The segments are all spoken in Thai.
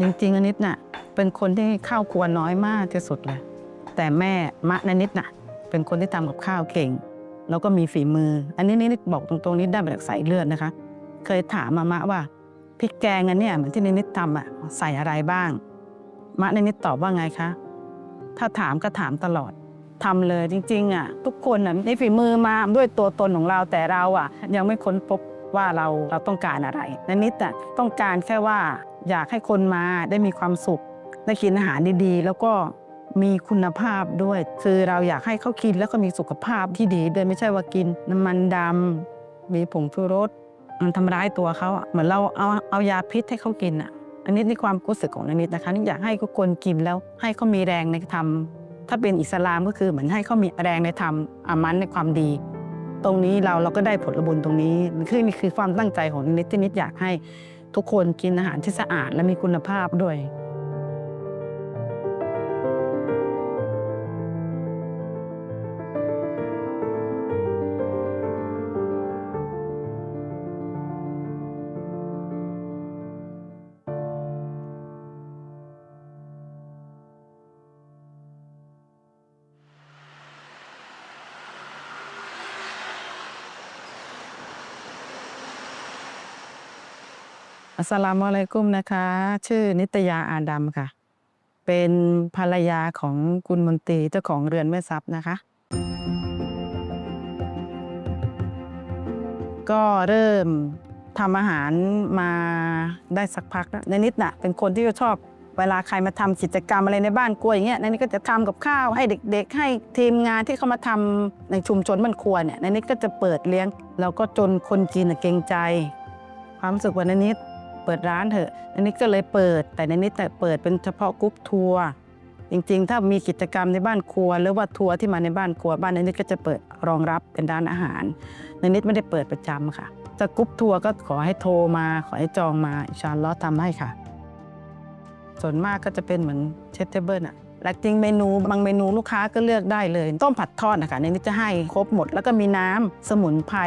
จริงๆอนิดน่ะเป็นคนที่ข้าวครัวน้อยมากที่สุดเลยแต่แม่มะนนิดน่ะเป็นคนที่ทำกับข้าวเก่ง แล้วก็มีฝีมือ อันนี้นิดบอกตรงๆนิดได้มาจากสายเลือดนะคะ เคยถามมามะว่าพริกแกงอันเนี้ยเหมือนที่นิดทำอะใส่อะไรบ้าง มะนิดตอบว่าไงคะถ้าถามก็ถามตลอดทำเลยจริงๆอะทุกคนอะในฝีมือมาด้วยตัวตนของเราแต่เราอะยังไม่ค้นพบว่าเราเราต้องการอะไรนนิดอะต้องการแค่ว่า อยากให้คนมาได้มีความสุขได้กินอาหารดีๆ แล้วก็มีคุณภาพด้วย คือเราอยากให้เขากินแล้วก็มีสุขภาพที่ดีโดยไม่ใช่ว่ากินน้ำมันดำมีผงชูรสมันทำร้ายตัวเขาเหมือนเราเอาเอายาพิษให้เขากินอะอันนี้ในความรู้สึกของนนิดนะคะนี่อยากให้ทุกคนกินแล้วให้เขามีแรงในทำถ้าเป็นอิสลามก็คือเหมือนให้เขามีแรงในทำอามันในความดี ตรงนี้เราเราก็ได้ผลบุญตรงนี้คือนี่คือความตั้งใจของนิดที่นิดอยากให้ ทุกคนกินอาหารที่สะอาดและมีคุณภาพด้วย อัสสลามุอะลัยกุมนะคะ ชื่อนิตยาอาดัมค่ะ เป็นภรรยาของคุณมนตรีเจ้าของเรือนแม่ทรัพย์นะคะ ก็เริ่มทำอาหารมาได้สักพักแล้วในนิดน่ะเป็นคนที่ชอบเวลาใครมาทำกิจกรรมอะไรในบ้านครัวอย่างเงี้ยในนิดก็จะทำกับข้าวให้เด็ก ๆ ให้ทีมงานที่เขามาทำในชุมชนบ้านครัวเนี่ยในนิดก็จะเปิดเลี้ยง แล้วก็จนคนจีนเกรงใจ ความรู้สึกวันนิด เปิดร้านเถอะในนิดก็เลยเปิด แต่ในนิดแต่เปิดเป็นเฉพาะกรุ๊ปทัวร์จริงๆ ถ้ามีกิจกรรมในบ้านครัว หรือว่าทัวร์ที่มาในบ้านครัวบ้านในนิดก็จะเปิดรองรับเป็นร้านอาหารในนิดไม่ได้เปิดประจำค่ะจะกรุ๊ปทัวร์ก็ขอให้โทรมาขอให้จองมาอินชาอัลอฮ์ทำให้ค่ะ ส่วนมากก็จะเป็นเหมือนเชฟเทเบิลอะและจริงเมนูบางเมนูลูกค้าก็เลือกได้เลย ต้มผัดทอดนะคะในนี้จะให้ครบหมด แล้วก็มีน้ำสมุนไพร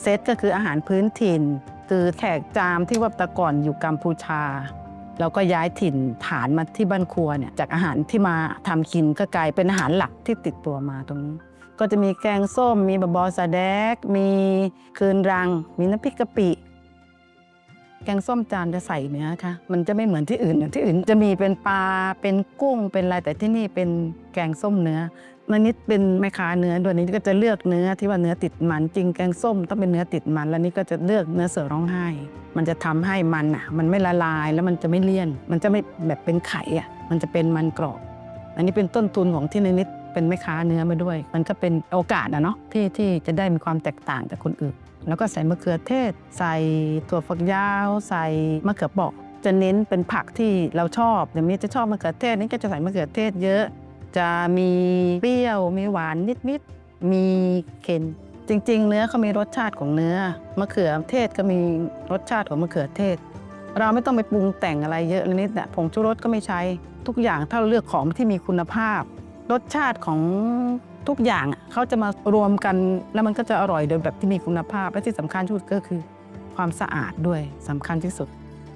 เซตก็คืออาหารพื้นถิ่น คือแขกจามที่ว่าแต่ก่อนอยู่กัมพูชาแล้วก็ย้ายถิ่นฐานมาที่บ้านครัวเนี่ยจากอาหารที่มาทำกินก็กลายเป็นอาหารหลักที่ติดตัวมาตรงนี้ ก็จะมีแกงส้ม มีบะบอสะแดก มีคืนรัง มีน้ำพริกกะปิแกงส้มจานจะใส่เนื้อค่ะ มันจะไม่เหมือนที่อื่นอย่างที่อื่น จะมีเป็นปลา เป็นกุ้ง เป็นอะไร แต่ที่นี่เป็นแกงส้มเนื้อ มันนิดเป็นแม่ค้าเนื้อด้วยนี้ก็จะเลือกเนื้อที่ว่าเนื้อติดมัน จริงแกงส้มต้องเป็นเนื้อติดมัน แล้วนี่ก็จะเลือกเนื้อเสือร้องไห้ มันจะทำให้มันอะ มันไม่ละลายแล้วมันจะไม่เลี่ยน มันจะไม่แบบเป็นไข่อะมันจะเป็นมันกรอบ อันนี้เป็นต้นทุนของที่นนิดเป็นแม่ค้าเนื้อมาด้วย มันก็เป็นโอกาสอะเนาะที่ที่จะได้มีความแตกต่างจากคนอื่น แล้วก็ใส่มะเขือเทศ ใส่ถั่วฝักยาว ใส่มะเขือเปาะจะเน้นเป็นผักที่เราชอบอย่างนี้จะชอบมะเขือเทศนี่ก็จะใส่มะเขือเทศเยอะ จะมีเปรี้ยวมีหวานนิดๆมีเค็มจริง ๆ เนื้อเขามีรสชาติของเนื้อมะเขือเทศก็มีรสชาติของมะเขือเทศ เราไม่ต้องไปปรุงแต่งอะไรเยอะเลยนิดนะผงชูรสก็ไม่ใช้ทุกอย่างถ้าเราเลือกของที่มีคุณภาพ รสชาติของทุกอย่างเขาจะมารวมกันแล้วมันก็จะอร่อยโดยแบบที่มีคุณภาพและที่สำคัญที่สุดก็คือ ความสะอาดด้วยสำคัญที่สุด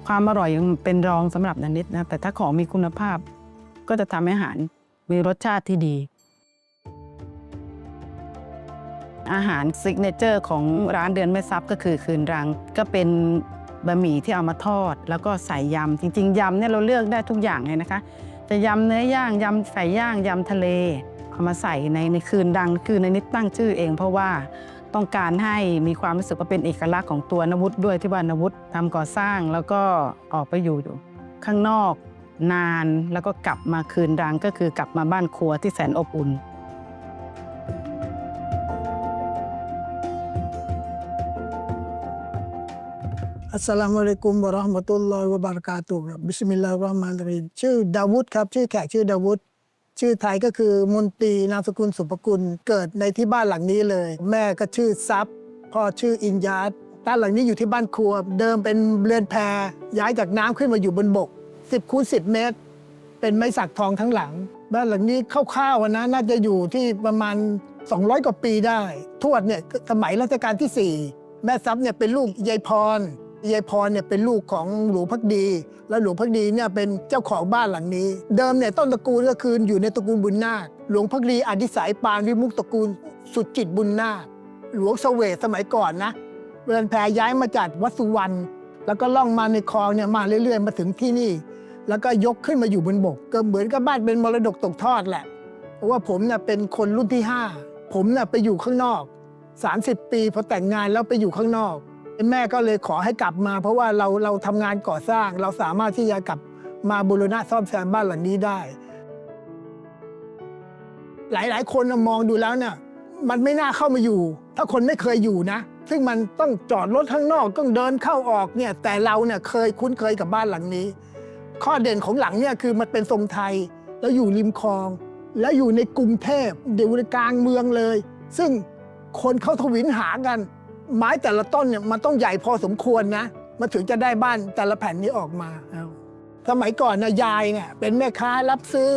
ความอร่อยยังเป็นรองสำหรับนันนิดนะแต่ถ้าของมีคุณภาพก็จะทำให้อาหาร มีรสชาติที่ดี อาหารซิกเนเจอร์ของร้านเดือนแม่ซับก็คือคืนรัง ก็เป็นบะหมี่ที่เอามาทอด แล้วก็ใส่ยำ จริง ๆยำเนี่ยเราเลือกได้ทุกอย่างเลยนะคะ จะยำเนื้อย่างยำไก่ย่างยำทะเล เอามาใส่ในในคืนดังคือในนิดตั้งชื่อเอง เพราะว่าต้องการให้มีความรู้สึกว่าเป็นเอกลักษณ์ของตัวนวุฒิด้วยที่ว่านวุฒิทำก่อสร้างแล้วก็ออกไปอยู่ข้างนอก นานแล้วก็กลับมาคืนดังก็คือกลับมาบ้านครัวที่แสนอบอุ่น อัสสลามุอะลัยกุมวะเราะห์มะตุลลอฮิวะบะเราะกาตุฮ์ครับบิสมิลลาฮิรเราะห์มานิรเราะฮีมชื่อดาวุฒครับ ชื่อแขกชื่อดาวุฒชื่อไทยก็คือมนตรีนามสกุลสุภกุลเกิดในที่บ้านหลังนี้เลย แม่ก็ชื่อซับพ่อชื่ออินยาตบ้านหลังนี้อยู่ที่บ้านครัว เดิมเป็นเรือนแพย้ายจากน้ำขึ้นมาอยู่บนบก 10คูณ10 เมตร เป็นไม้สักทองทั้งหลัง บ้านหลังนี้คร่าวๆนะน่าจะอยู่ที่ประมาณ 200 กว่าปีได้ ทวดเนี่ยสมัยรัชกาลที่ 4 แม่ซับเนี่ยเป็นลูกยายพรยายพรเนี่ยเป็นลูกของหลวงพักดี แล้วหลวงพักดีเนี่ยเป็นเจ้าของบ้านหลังนี้ เดิมเนี่ยต้นตระกูลก็คืออยู่ในตระกูลบุญนาค หลวงพักดีอดิสายปานวิมุกตระกูลสุดจิตบุญนาค หลวงเสวตสมัยก่อนนะเรือนแพรย้ายมาจากวัดสุวรรณแล้วก็ล่องมาในคลองเนี่ยมาเรื่อย ๆ มาถึงที่นี่ แล้วก็ยกขึ้นมาอยู่บนบก ก็เหมือนกับบ้านเป็นมรดกตกทอดแหละ เพราะว่าผมเนี่ยเป็นคนรุ่นที่ 5 ผมเนี่ยไปอยู่ข้างนอก 30 ปีพอแต่งงานแล้วไปอยู่ข้างนอก แม่ก็เลยขอให้กลับมา เพราะว่าเราเราทำงานก่อสร้าง เราสามารถที่จะกลับมาบูรณะซ่อมแซมบ้านหลังนี้ได้ หลายๆ คนมองดูแล้วเนี่ยมันไม่น่าเข้ามาอยู่ ถ้าคนไม่เคยอยู่นะ ซึ่งมันต้องจอดรถข้างนอกต้องเดินเข้าออกเนี่ยแต่เราเนี่ยเคยคุ้นเคยกับบ้านหลังนี้ ข้อเด่นของหลังเนี่ยคือมันเป็นทรงไทย แล้วอยู่ริมคลอง แล้วอยู่ในกรุงเทพอยู่ในกลางเมืองเลย ซึ่งคนเขาทวินหากัน ไม้แต่ละต้นเนี่ยมันต้องใหญ่พอสมควรนะมันถึงจะได้บ้านแต่ละแผ่นนี้ออกมาสมัยก่อนนะยายเนี่ยเป็นแม่ค้ารับซื้อ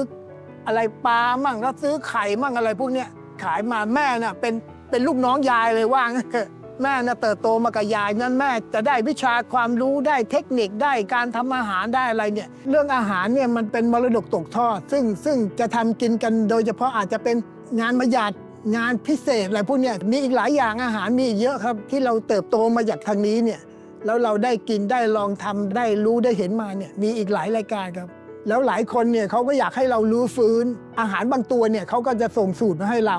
อะไรปลามั่งรับซื้อไข่มั่งอะไรพวกเนี้ยขายมาแม่น่ะเป็นเป็นลูกน้องยายเลยว่างั้นะ แม่น่ะเติบโตมากับยายนั้นแม่จะได้วิชาความรู้ได้เทคนิคได้การทำอาหารได้อะไรเนี่ยเรื่องอาหารเนี่ยมันเป็นมรดกตกทอด ซึ่งซึ่งจะทำกินกันโดยเฉพาะอาจจะเป็นงานประหยัดงานพิเศษอะไรพวกเนี้ยมีอีกหลายอย่างอาหารมีเยอะครับ ที่เราเติบโตมาจากทางนี้เนี่ยแล้วเราได้กินได้ลองทำได้รู้ได้เห็นมาเนี่ยมีอีกหลายรายการครับ แล้วหลายคนเนี่ยเขาก็อยากให้เรารู้ฟื้น อาหารบางตัวเนี่ยเขาก็จะส่งสูตรมาให้เรา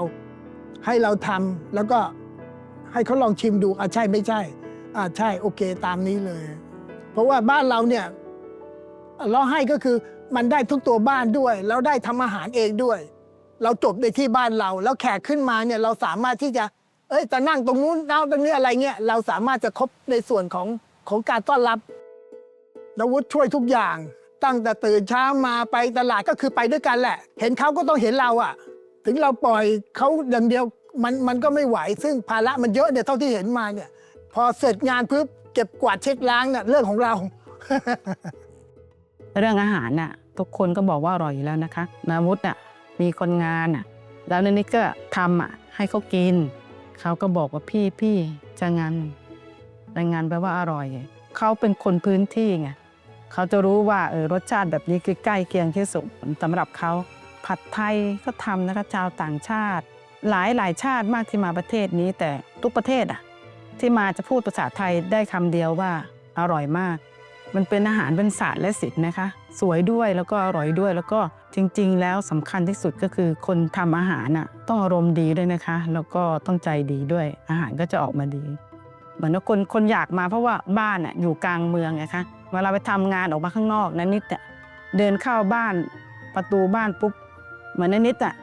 ให้เราทำแล้วก็ ให้เขาลองชิมดูอะใช่ไม่ใช่อะใช่โอเคตามนี้เลย เพราะว่าบ้านเราเนี่ยเราให้ก็คือมันได้ทุกตัวบ้านด้วย แล้วได้ทำอาหารเองด้วย เราจบในที่บ้านเรา แล้วแขกขึ้นมาเนี่ยเราสามารถที่จะ เอ้ยจะนั่งตรงนู้นนั่งตรงนี้อะไรเงี้ยเราสามารถจะครบในส่วนของของการต้อนรับนวุฒิช่วยทุกอย่างตั้งแต่ตื่นเช้ามาไปตลาดก็คือไปด้วยกันแหละ เห็นเขาก็ต้องเห็นเราอะถึงเราปล่อยเขาอย่างเดียว มันมันก็ไม่ไหวซึ่งภาระมันเยอะเนี่ยเท่าที่เห็นมาเนี่ย พอเสร็จงานปุ๊บเก็บกวาดเช็ดล้างเนี่ยเรื่องของเรา เรื่องอาหารน่ะทุกคนก็บอกว่าอร่อยอยู่แล้วนะคะนาวุฒิอะมีคนงานอะ แล้วนนี่ก็ทำอะให้เขากิน เขาก็บอกว่าพี่พี่จะงานรายงานแปลว่าอร่อยเขาเป็นคนพื้นที่ไงเขาจะรู้ว่าเออรสชาติแบบนี้คือใกล้เคียงที่สุดสำหรับเขาผัดไทยก็ทำนะคะชาวต่างชาติ หลายหลายชาติมากที่มาประเทศนี้ แต่ทุกประเทศอะที่มาจะพูดภาษาไทยได้คำเดียวว่าอร่อยมาก มันเป็นอาหารเป็นศาสตร์และศิลป์นะคะ สวยด้วยแล้วก็อร่อยด้วยแล้วก็จริง ๆ แล้วสำคัญที่สุดก็คือคนทำอาหารน่ะต้องอารมณ์ดีด้วยนะคะ แล้วก็ต้องใจดีด้วย อาหารก็จะออกมาดี เหมือนว่าคนคนอยากมาเพราะว่าบ้านน่ะอยู่กลางเมืองไงคะเวลาไปทำงานออกมาข้างนอกนันนิดเนี่ยเดินเข้าบ้านประตูบ้านปุ๊บเหมือนนันนิดอะ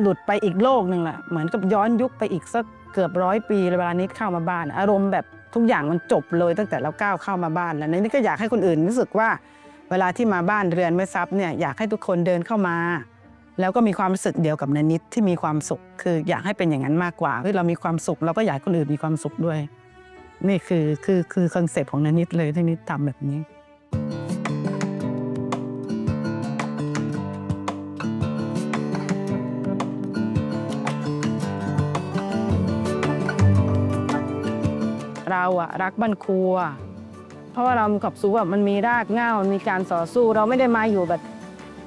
หลุดไปอีกโลกหนึ่งแหละเหมือนกับย้อนยุคไปอีกสักเกือบร้อยปีเวลานิดเข้ามาบ้าน อารมณ์แบบทุกอย่างมันจบเลยตั้งแต่เราก้าวเข้ามาบ้านแล้วนันนิดก็อยากให้คนอื่นรู้สึกว่า เวลาที่มาบ้านเรือนไม่ซับเนี่ยอยากให้ทุกคนเดินเข้ามา แล้วก็มีความรู้สึกเดียวกับนนิดที่มีความสุข คืออยากให้เป็นอย่างนั้นมากกว่าคือเรามีความสุขเราก็อยากคนอื่นมีความสุขด้วย นี่คือคือคือคอนเซปต์ของนนิดเลยที่นิดทำแบบนี้ เราอะรักบ้านครัว เพราะว่าเรามีกับสู้แบบมันมีรากเหง้ามันมีการต่อสู้เราไม่ได้มาอยู่แบบ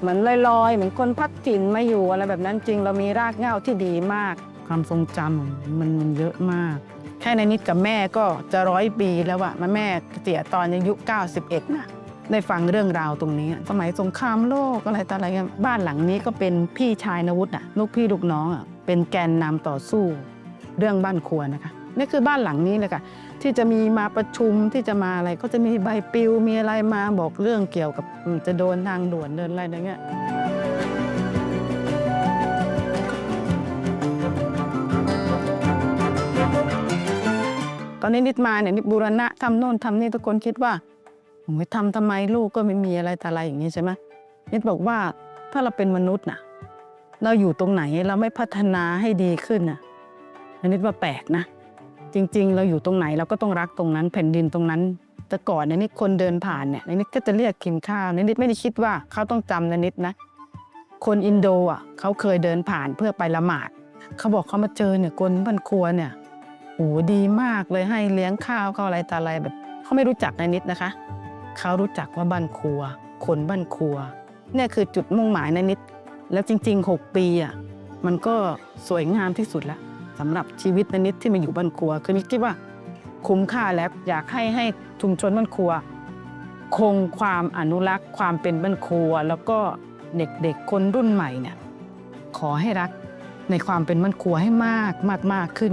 เหมือนลอยๆ เหมือนคนพัดถิ่นมาอยู่อะไรแบบนั้นจริง เรามีรากเหง้าที่ดีมาก ความทรงจำมันมันเยอะมาก แค่ในนิดกับแม่ก็จะร้อยปีแล้วอะมาแม่เสียตอนอายุ 91นะได้ฟังเรื่องราวตรงนี้ สมัยสงครามโลกอะไรต่ออะไรเงี้ยบ้านหลังนี้ก็เป็นพี่ชายนวุฒิอะลูกพี่ลูกน้องอะเป็นแกนนำต่อสู้เรื่องบ้านครัวนะคะนี่คือบ้านหลังนี้เลยค่ะ ที่จะมีมาประชุมที่จะมาอะไรก็จะมีใบปลิวมีอะไรมาบอกเรื่องเกี่ยวกับจะโดนทางด่วนเดินอะไรอย่างเงี้ยตอนนี้นิดมาเนี่ยนิดบูรณะทำโน่นทำนี่ทุกคนคิดว่าโอ้ยทำทำไมลูกก็ไม่มีอะไรแต่อะไรอย่างนี้ใช่ไหมนิดบอกว่าถ้าเราเป็นมนุษย์น่ะเราอยู่ตรงไหนเราไม่พัฒนาให้ดีขึ้นน่ะนิดว่าแปลกนะ จริง ๆ เราอยู่ตรงไหนเราก็ต้องรักตรงนั้นแผ่นดินตรงนั้น แต่ก่อนเนี่ยนี่คนเดินผ่านเนี่ยนิดก็จะเรียกกินข้าวนิดไม่ได้คิดว่าเขาต้องจำนะนิดนะ คนอินโดอะเขาเคยเดินผ่านเพื่อไปละหมาดเขาบอกเขามาเจอเนี่ยคนบ้านครัวเนี่ยโหดีมากเลยให้เลี้ยงข้าวเขาอะไรต่อะไรแบบเขาไม่รู้จักในนิดนะคะเขารู้จักว่าบ้านครัว คนบ้านครัวเนี่ยคือจุดมุ่งหมายในนิด แล้วจริง ๆ 6 ปีอะมันก็สวยงามที่สุดแล้ว สำหรับชีวิตนนิดที่มาอยู่บ้านครัว คือนิดคิดว่าคุ้มค่าแล้วอยากให้ให้ชุมชนบ้านครัว คงความอนุรักษ์ความเป็นบ้านครัว แล้วก็เด็กๆคนรุ่นใหม่เนี่ยขอให้รักในความเป็นบ้านครัวให้มากมากมากขึ้น